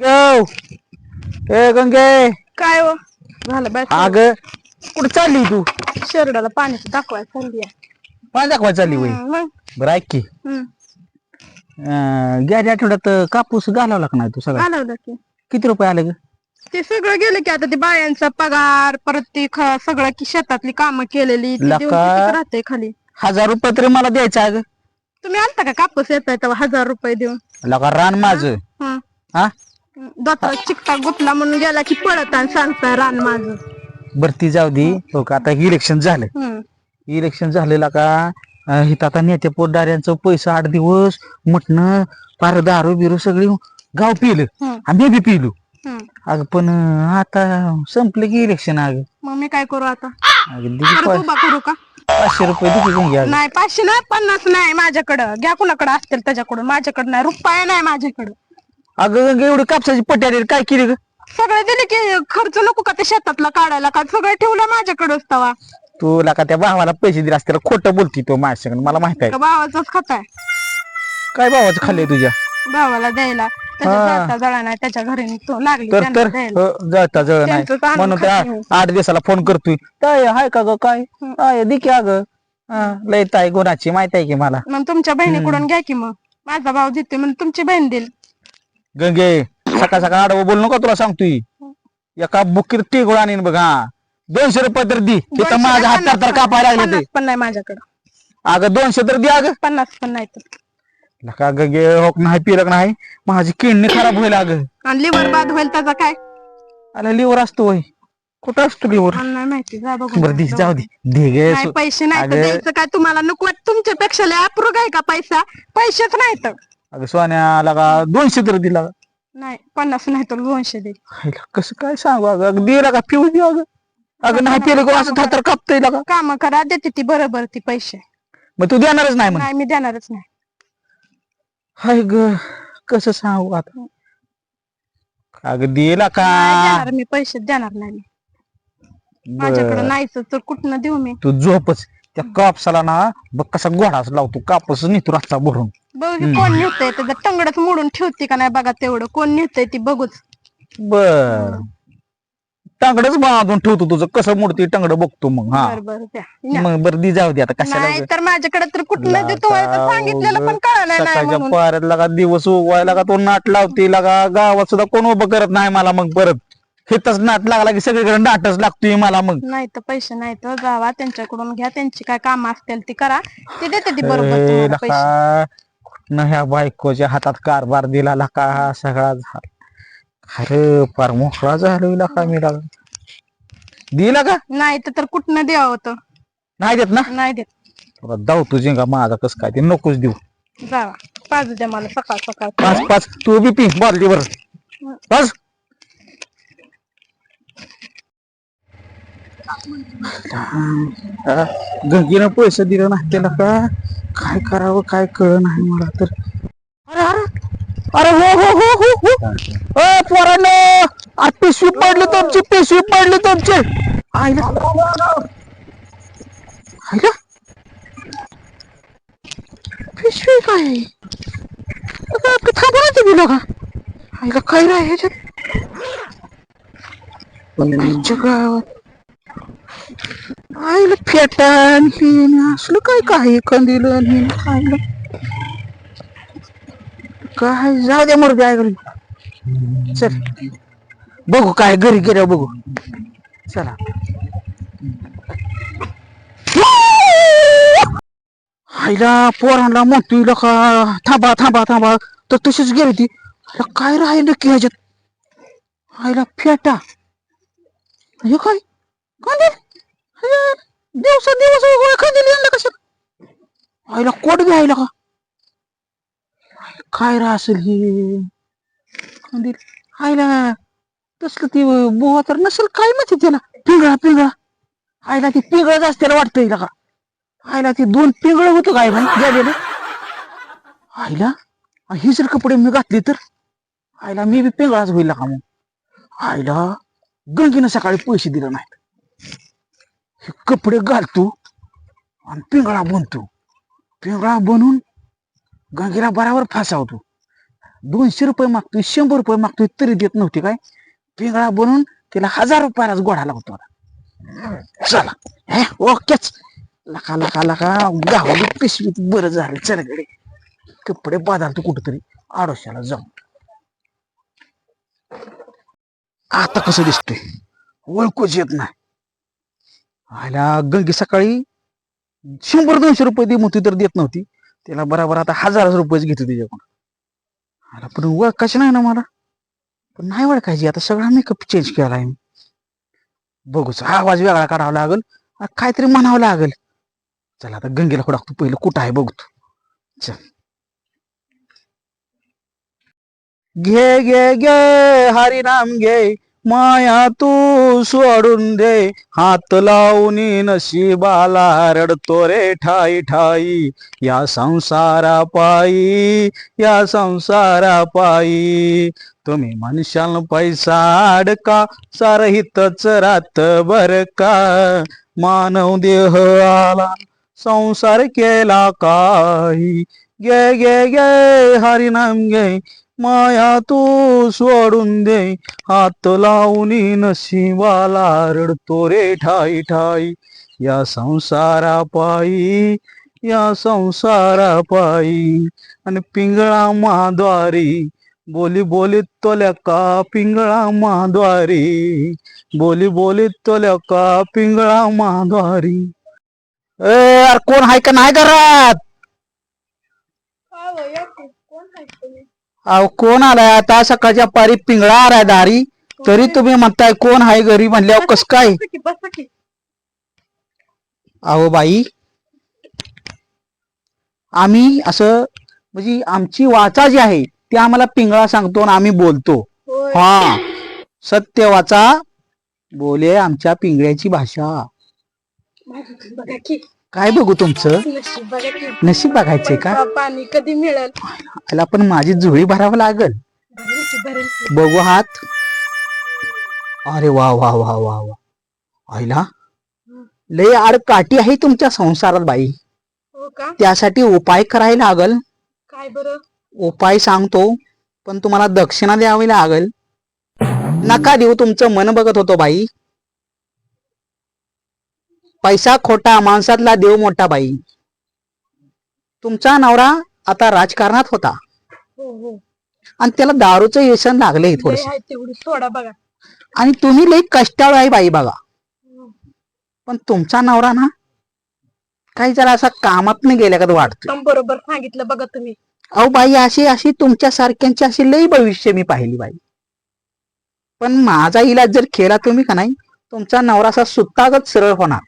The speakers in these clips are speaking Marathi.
गव. ए गंगे. काय हो? झालं बॅट अग कुठे चालली तू? शरडाला पाणी दाखवायला चालली आहे. पाणी दाखवाय चालली वय मग? बरं ऐक की. अं, गेल्या आठवड्यात कापूस घालावला का नाही तू सगळा? आलं होतं की. किती रुपये आले ग? ते सगळं गेलं की आता ते बायांचा पगार परत ते ख- सगळं की शेतातली कामं केलेली ती देऊन लका. कितीक राहते खाली? हजार रुपये तरी मला द्यायचं अग तुम्ही आणता का कापूस येत तेव्हा हजार रुपये देऊन? लका रान माझं. हं. हा? दाता चिकटा गुतला म्हणून गेला की पळत आणि सांगताय रान माझं. जाऊ दे. हो का? आता इलेक्शन झालं. इलेक्शन झालेला का? अं, इथं आता नेते पोटदाऱ्यांचं पैसा आठ दिवस मटण पार दारू बिरू सगळी गाव पिलं. आम्ही बी पिलो. अग पण अं, आता संपलं की इलेक्शन अग. मग मी काय करू आता? उभा करू का? पाचशे रुपये दिली घेऊन घ्या. नाही पाचशे नाही पन्नास नाही माझ्याकडं. घ्या कुणाकडे असतील त्याच्याकडून. माझ्याकडे नाही रुपया नाही माझ्याकडं. अगं गं, एवढी कापसाची पट्टी आली काय केली ग? सगळे दिले की खर्च नको का ते शेतातला काढायला? का सगळं ठेवलं माझ्याकडेच तवा? तुला का त्या भावाला पैसे दिले असते खोटं बोलती तो माझ्याकडे मला माहीत आहे. का भावाचाच खाताय काय भावाचं खाल्लंय तुझ्या? भावाला द्यायला. त्याच्या. जाता जळा नाही त्याच्या घरी तो लागली तर त्यांना तर द्यायला. अं, जळता जळ नाही. त्यांचं म्हणून त्या खाते. आठ दिवसाला फोन करतोय. काय हाय का ग काय? हाय दे की अगं. लय ताई गुणाची माहीत आहे की मला. मग तुमच्या बहिणीकडून घ्या की मग. माझा भाव देते म्हणून तुमची बहीण देईल. गंगे सकाळ सकाळ आडवं बोल नका तुला सांगतोय. एका बुकीर टिगोळ आणीन बघ हा. दोनशे रुपये तर दी. तिथं माझ्या हातात तर कापायला लागले पन्नास पण नाही माझ्याकडं. ते अगं दोनशे तर दे अगं. पन्नास पण नाही तर. नका गंगे होक नाही पिरक नाही. माझी किडनी खराब होईल अगं. आणि लिव्हर बाद होईल त्याचा काय? अरे लिव्हर असतो वय कुठं असतो लिव्हर? मला नाही माहिती जा बघून. बरं दे जाऊ दे. दे गे नाही पैसे नाही तर अगं- द्यायचं काय? तुम्हाला नको तुमच्यापेक्षा लय अप्रूग आहे का पैसा? पैसेच नाही तर अगं सोन्याला का दोनशे तर दिला. नाही पन्नास नाही तर दोनशे दे. हायला कसं काय सांगू अगं? अगं दिला का? पिऊ दे अगं. अगं नाही पिलं कोण असं थातर कापतय का काम करा देते ती बरोबर ती पैसे. मग तू देणारच नाही म्हण. नाही मी देणारच नाही. हाय ग कसं सांगू आता? अगं दिला का? नाही देणार मी पैसे देणार नाही मी. माझ्याकडे बरं. नाहीच तर कुठनं देऊ मी? तू झोपच. त्या कापसाला ना बघ कसा गोडाच लावतो. कापूस निघतो रस्ता भरून. बघ की कोण नेतय त्याचं टंगडच मोडून ठेवते का नाही बघा तेवढं. कोण नेतय ती बघूच. बर. टांगडच बांधून ठेवतो तुझं. कसं मोडते टांगड बघतो मग हा. बर बर द्या. न्या. मग बरं दी जाऊ दे आता कशाला नाही? तर माझ्याकडे तर कुठनं देतो लागा, सांगितलेलं पण कळलं नाही सकाळच्या म्हणून. पाऱ्यात लागा दिवस उगवायला का तो नाट लावते लागा गावात सुद्धा कोण उभं करत नाही मला मग परत. हिथच नाट लागला की सगळीकडे नाटच लागतोय मला मग. नाही तर पैसे नाही तर जावा त्यांच्याकडून घ्या त्यांची काय काम असतील ती करा. ती देते ती बरोबर ए, तुम्हाला पैसे. लका, कुठनं ह्या बायकोच्या हातात कारभार दिला लका हा सगळा झाला. अरे फार मोकळा झालो लका मी दिला का? नाही तर- कुठनं द्यावं होतं नाही देत ना? नाही देत. तुला दाव तुझे का माझा कस काय ते नकोच देऊ. जावा पाजू द्या मला सकाळ सकाळ. पाच पाच. तू बी पी बादलीवर बस गंगीनं पैसे दिलं नाही त्याला का? काय करावं काय कळ नाही मला तर. अरे अरे अरे हो हो हो हो हो. अ पोरांनो अरे पिशवी पडली तुमची पिशवी पडली तुमची. आईला. आईला. पिशवी काय थांबा ना तुम्ही लोका आईला काय राह ह्याच्यात. आमच्या गावात आईला असलं काय काही कंदील आणि काय? जाऊ द्या मरू द्या घरी चल. बघू काय घरी गेल्या बघू. चला. आईला पोरांना म्हणतोय का थांबा थांबा थांबा. तर तशीच गेली ती. काय राहिलं नक्की ह्याच्यात? आईला फेटा. हे काय? कंदील? दिवसा दिवस उघड कंदील आणलं कशात आईला कोट घ्यायला का? काय रा असेल हे? कंदील आईला तसलं ती बोवा तर नसेल काय माहिती त्याला पिंगळा पिंगळा. आईला ती पिंगळच असतेला वाटतं हिला का? आईला ती दोन पिंगळ होतं काय भाई गेलेलं आईला? ही जर कपडे मी घातले तर? आईला मी बी पिंगळाच होईल का मग? आईला गंगीनं सकाळी पैसे दिले नाहीत. हे कपडे घालतो आणि पिंगळा बनतो. पिंगळा बनून गंगेला बराबर फासावतो. दोनशे रुपये मागतोय शंभर रुपये मागतोय तरी देत नव्हती काय? पिंगळा बनून तिला हजार रुपयालाच गोडा लागतो आता. चला. हे ओकेच लका लका लका. गावली पिशवीत बरं झालं. चरगडे कपडे बदलतो कुठंतरी. आडोशाला जाऊन आता कसं दिसतोय? ओळखूच येत नाही. आयला गंगी सकाळी शंभर दोनशे रुपये दे म्हणती तर देत नव्हती. त्याला बराबर आता हजार रुपयेच घेतो त्याच्याकडून आला पण ओळखायची नाही ना मला. पण नाही ओळखायची आता सगळा मेकअप चेंज केला आहे मी बघूच आवाज वेगळा काढावा लागल काहीतरी म्हणावं लागल. चला आता गंगेला हुडाकतो पहिलं कुठं आहे बघतो चल. घे घे घे हरिनाम घे. माया तू सोडून दे. हात लावून नशिबाला रडतो रे ठाई ठाई. या संसारा पायी या संसारा पायी. तुम्ही म्हणशाल पैसा अडका सारहितच रात बर का? मानव देह आला संसार केला काही? गे गे गे हरिनाम गे माया तू सोडून दे. हात लावून नशिबाला रडतो रे ठाई ठाई. या संसारा पायी या संसारा पायी. आणि पिंगळा माद्वारी बोली बोलीत तोल्या का पिंगळा माद्वारी? बोली बोलीत तोल्या का पिंगळा माद्वारी? ए अरे कोण हाय का नाही घरात? अहो कोण आलाय आता? सकाळच्या पारी पिंगळा आलाय दारी. तरी तुम्ही म्हणताय कोण हाय घरी म्हणल्यावर कस काय? बसा की, बसा की. अहो बाई. आम्ही असं म्हणजे आमची वाचा जी आहे ती आम्हाला पिंगळा सांगतो आणि आम्ही बोलतो. होय. हा. सत्य वाचा. बोले आमच्या पिंगळ्याची भाषा. माझी बघा की. काय बघू तुमचं? नशीब बघायचंय का? पाणी कधी मिळेल? पण माझी जुळी भरावं लागल. भरेल की. बघू हात. अरे वा वा वा वा वा. आईला लय आड काठी आहे तुमच्या संसारात बाई. हो का? त्यासाठी उपाय करायला लागल. काय बरं? उपाय सांगतो पण तुम्हाला दक्षिणा द्यावी लागल. नका देऊ तुमचं मन बघत होतो बाई. पैसा खोटा माणसातला देव मोठा बाई. तुमचा नवरा आता राजकारणात होता. हो हो. आणि त्याला दारूचं व्यसन लागलंय लय थोडस. सोडा बघा. आणि तुम्ही लई कष्टाळू आहे बाई बघा. पण तुमचा नवरा ना काही जरा असा कामात नाही गेल्या का वाटतो बरोबर सांगितलं बघा तुम्ही. अहो बाई अशी अशी तुमच्या सारख्यांची अशी लई भविष्य मी पाहिली बाई. पण माझा इलाज जर केला तुम्ही का नाही तुमचा नवरा असा सुत्तागत सरळ होणार.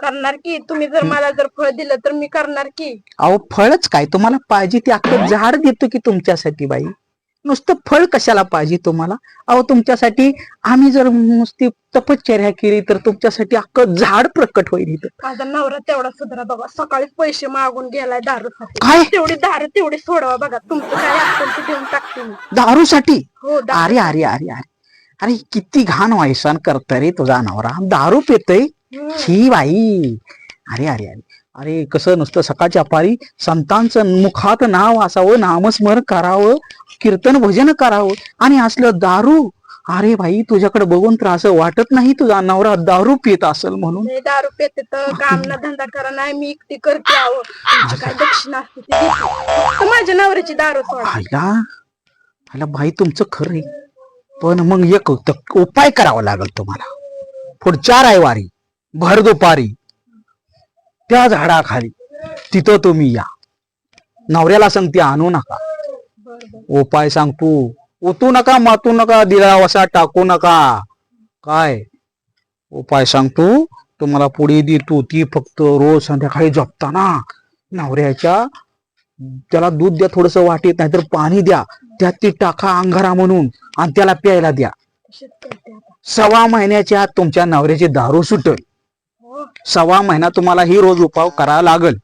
करणार की? तुम्ही जर मला जर फळ दिलं तर मी करणार की? अहो फळच काय? तुम्हाला पाहिजे ते अख्खं झाड देतो की तुमच्यासाठी बाई? नुसतं फळ कशाला पाहिजे तुम्हाला? अहो तुमच्यासाठी आम्ही जर नुसती तपश्चर्या केली तर तुमच्यासाठी अख्खं झाड प्रकट होईल इथं. माझा नवरा तेवढा सुधारा बघा. सकाळीच पैसे मागून गेलाय दारूसाठी. काय? तेवढी दारू तेवढी सोडवा बघा. तुमचं काय असेल ते देऊन टाकते मी. दारूसाठी? हो दारू. अरे अरे अरे अरे. अरे किती घाण वायसान करत रे तुझा नवरा. दारू पितय? छी बाई. अरे अरे अरे. अरे कसं नुसतं सकाळच्या पारी संतांचं मुखात नाव असावं नामस्मरण करावं कीर्तन भजन करावं आणि असलं दारू. अरे भाई तुझ्याकडे बघून तर असं वाटत नाही तुझा नवरा दारू पित असेल म्हणून. दारू पेते तर काम ना धंदा करा नाही मी एकटी करते आहो तुमची काय दक्षिणा असते ती देते. फक्त माझ्या नवऱ्याची दारू सोडा. आईला भाई तुमचं खरं आहे. पण मग एक त- उपाय करावा लागेल तुम्हाला. पुढच्या रविवारी भर दुपारी. त्या झाडाखाली तिथं तुम्ही या. नवऱ्याला सांगते आणू नका. उपाय सांगतो ओतू नका मातू नका दिला वसा टाकू नका. काय? उपाय सांगतो तुम्हाला पुढे देतो ती. फक्त रोज संध्याकाळी झोपताना नवऱ्याच्या त्याला दूध द्या थोडस वाटेत नाहीतर पाणी द्या. त्यात ती टाका अंगारा म्हणून आणि त्याला प्यायला द्या. सव्वा महिन्याच्या आत तुमच्या नवऱ्याची दारू सुटल. सव्वा महिना तुम्हाला ही रोज उपाव करावा लागल.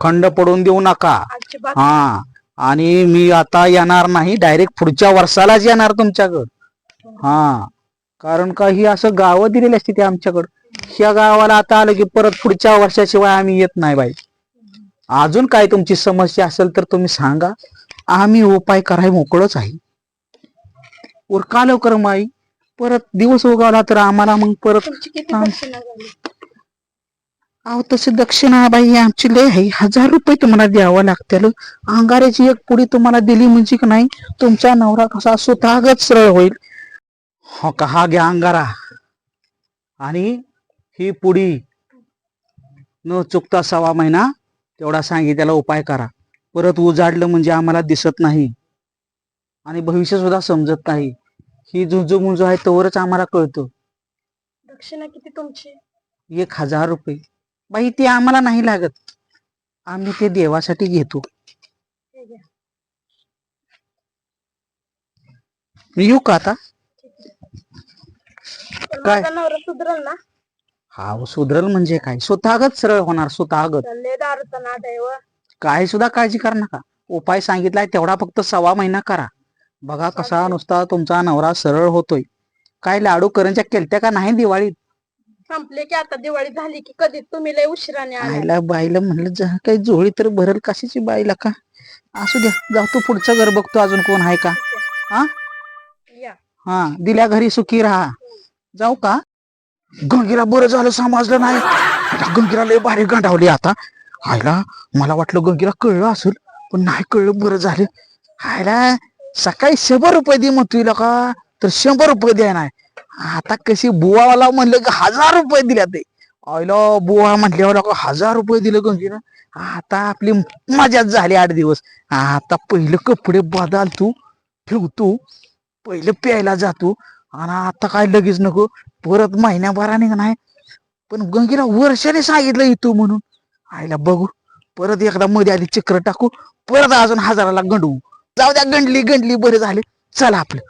खंड पडून देऊ नका. हा. आणि मी आता येणार नाही डायरेक्ट पुढच्या वर्षालाच येणार तुमच्याकडं. हा. कारण का ही असं गावं दिलेली असते ते आमच्याकडं. ह्या गावाला आता आलं की परत पुढच्या वर्षाशिवाय आम्ही येत नाही बाई. अजून काय तुमची समस्या असेल तर तुम्ही सांगा. आम्ही उपाय कराय मोकळच आहे. वर का लवकर माई. परत दिवस उगावला तर आम्हाला मग परत तुमची किती. दक्षिणा झाली? अहो तशी दक्षिणा बाई आमची लय आहे. हजार रुपये तुम्हाला द्यावं लागतील. अंगाऱ्याची एक पुडी तुम्हाला दिली म्हणजे की नाही तुमचा नवरा कसा स्वतःगत सरळ होईल. हो का? हा घ्या अंगारा. आणि ही पुडी न चुकता सव्वा महिना तेवढा सांगितलेला उपाय करा. परत उजाडलं म्हणजे आम्हाला दिसत नाही. आणि भविष्य सुद्धा समजत नाही. ही जुंजू मुंजू आहे तोवरच आम्हाला कळतं. दक्षिणा किती तुमची? एक हजार रुपये. बाई ते आम्हाला नाही लागत. आम्ही ते देवासाठी घेतो. हे घ्या. मी येऊ का आता? पण काय? माझा नवरा सुधरल ना? हा हो, सुधरल म्हणजे काय? स्वतःगत सरळ होणार स्वतःगत. चालले दारूचा नाद आहे व. काय सुद्धा काळजी करा नका. उपाय सांगितलाय तेवढा फक्त सव्वा महिना करा. बघा कसा. नुसता तुमचा नवरा सरळ होतोय. काय लाडू करंच्या केलत्या का नाही दिवाळीत? संपले की आता दिवाळी झाली की कधी तुम्ही लय उशिराने आला आईला बाईला म्हणलं जा काही जोळी तर भरल कशाची बाईला का? असू द्या जाऊ तू पुढचं घर बघतो अजून कोण आहे का? हा? या. हा दिल्या घरी सुखी राहा. जाऊ का? गंगीला बरं झालं समजलं नाही. आता गंगीला लय भारी गंडावली आता. आयला मला वाटलं गंगीला कळलं असेल पण नाही कळलं बरं झालं. आयला सकाळी शंभर रुपये दे म्हणतोय का तर शंभर रुपये द्या नाही. आता कशी बुवाला म्हणलं की हजार रुपये दिल्या ते. आयला बुवा म्हटल्यावर का हजार रुपये दिले गंगीनं. आता आपली मजाच झाली आठ दिवस. आता पहिलं कपडे बदल तू ठेवतो पहिलं प्यायला जातो आणि आता काय लगेच नको. परत महिन्याभराने का नाही. पण गंगीला वर्षाने सांगितलं येतो म्हणून. आईला बघू. परत एकदा मध्ये आधी चक्र टाकू. परत अजून हजाराला गंडवू. जाऊ द्या गंडली गंडली बरं झाले. चला आपलं.